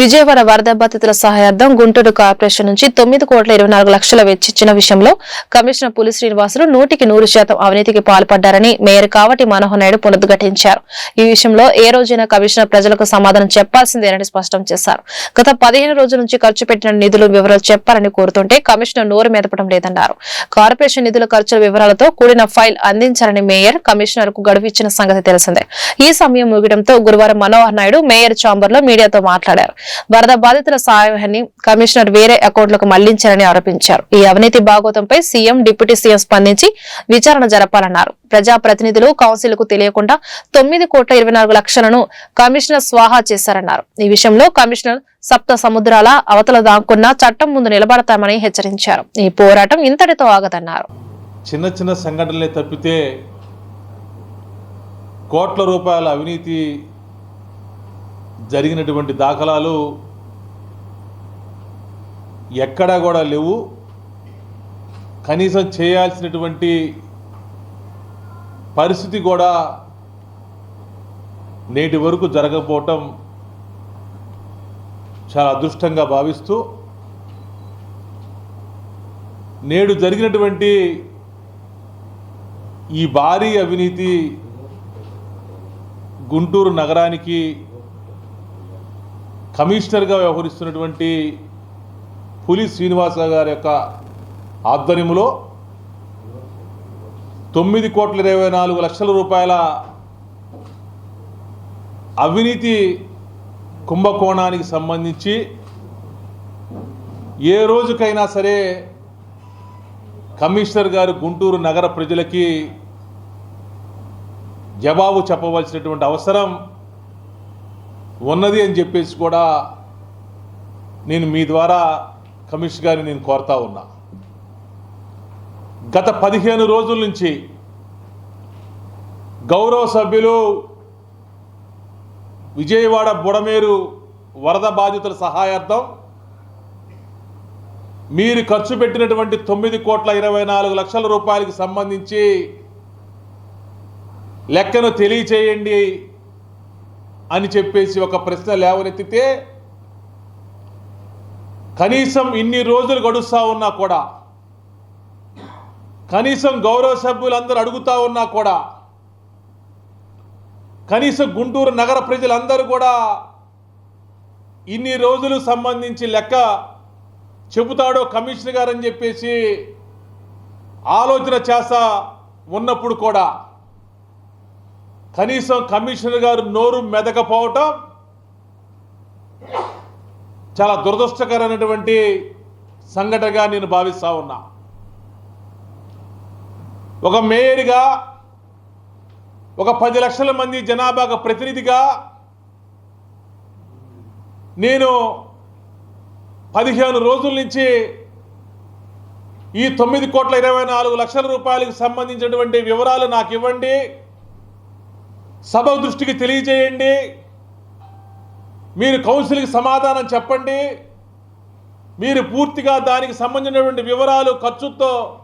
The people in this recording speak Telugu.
విజయవాడ వరద బాధితుల సహాయార్థం గుంటూరు కార్పొరేషన్ నుంచి తొమ్మిది కోట్ల ఇరవై నాలుగు లక్షల వెచ్చిచ్చిన విషయంలో కమిషనర్ పులి శ్రీనివాసులు నూటికి నూరు శాతం అవినీతికి పాల్పడ్డారని మేయర్ కావటి మనోహర్ నాయుడు పునరుద్ఘాటించారు. ఈ విషయంలో ఏ రోజైనా కమిషనర్ ప్రజలకు సమాధానం చెప్పాల్సిందేనని స్పష్టం చేశారు. గత పదిహేను రోజుల నుంచి ఖర్చు పెట్టిన నిధులు వివరాలు చెప్పాలని కోరుతుంటే కమిషనర్ నోరు మెదపడం లేదన్నారు. కార్పొరేషన్ నిధుల ఖర్చుల వివరాలతో కూడిన ఫైల్ అందించాలని మేయర్ కమిషనర్కు గడువు ఇచ్చిన సంగతి తెలిసిందే. ఈ సమయం ముగియడంతో గురువారం మనోహర్ నాయుడు మేయర్ ఛాంబర్లో మీడియాతో మాట్లాడారు. వరద బాధితుల సహాయాన్ని కమిషనర్ వేరే అకౌంట్లకు మళ్ళించారని ఆరోపించారు. ఈ అవినీతి బాగోతంపై సీఎం డిప్యూటీ సీఎం స్పందించి విచారణ జరపాలన్నారు. ప్రజాప్రతినిధులు కౌన్సిల్కు తెలియకుండా తొమ్మిది కోట్ల ఇరవై నాలుగు లక్షలను కమిషనర్ స్వాహా చేశారన్నారు. ఈ విషయంలో కమిషనర్ సప్త సముద్రాల అవతల దాక్కున్న చట్టం ముందు నిలబడతామని హెచ్చరించారు. ఈ పోరాటం ఇంతటితో ఆగదన్నారు. చిన్న చిన్న సంఘటనలే తప్పితే కోట్ల రూపాయల అవినీతి జరిగినటువంటి దాఖలాలు ఎక్కడా కూడా లేవు. కనీసం చేయాల్సినటువంటి పరిస్థితి కూడా నేటి వరకు జరగకపోవటం చాలా అదృష్టంగా భావిస్తూ నేడు జరిగినటువంటి ఈ భారీ అవినీతి గుంటూరు నగరానికి కమిషనర్గా వ్యవహరిస్తున్నటువంటి పులి శ్రీనివాసరావు గారి యొక్క ఆధ్వర్యంలో తొమ్మిది కోట్ల ఇరవై నాలుగు లక్షల రూపాయల అవినీతి కుంభకోణానికి సంబంధించి ఏ రోజుకైనా సరే కమిషనర్ గారు గుంటూరు నగర ప్రజలకి జవాబు చెప్పవలసినటువంటి అవసరం ఉన్నది అని చెప్పేసి కూడా నేను మీ ద్వారా కమిషన్ గారిని నేను కోరుతా ఉన్నా. గత పదిహేను రోజుల నుంచి గౌరవ సభ్యులు విజయవాడ బుడమేరు వరద బాధితుల సహాయార్థం మీరు ఖర్చు పెట్టినటువంటి తొమ్మిది కోట్ల ఇరవై నాలుగు లక్షల రూపాయలకు సంబంధించి లెక్కను తెలియచేయండి. అని చెప్పేసి ఒక ప్రశ్న లేవనెత్తితే కనీసం ఇన్ని రోజులు గడుస్తూ ఉన్నా కూడా కనీసం గౌరవ సభ్యులందరూ అడుగుతూ ఉన్నా కూడా కనీసం గుంటూరు నగర ప్రజలందరూ కూడా ఇన్ని రోజులు సంబంధించి లెక్క చెబుతాడో కమిషనర్ గారు అని చెప్పేసి ఆలోచన చేస్తా ఉన్నప్పుడు కూడా కనీసం కమిషనర్ గారు నోరు మెదకపోవటం చాలా దురదృష్టకరమైనటువంటి సంఘటనగా నేను భావిస్తా ఉన్నా. ఒక మేయర్గా ఒక పది లక్షల మంది జనాభాకు ప్రతినిధిగా నేను పదిహేను రోజుల నుంచి ఈ తొమ్మిది కోట్ల ఇరవై నాలుగు లక్షల రూపాయలకు సంబంధించినటువంటి వివరాలు నాకు ఇవ్వండి. సభ దృష్టికి తెలియజేయండి. మీరు కౌన్సిల్కి సమాధానం చెప్పండి. మీరు పూర్తిగా దానికి సంబంధించినటువంటి వివరాలు ఖర్చుతో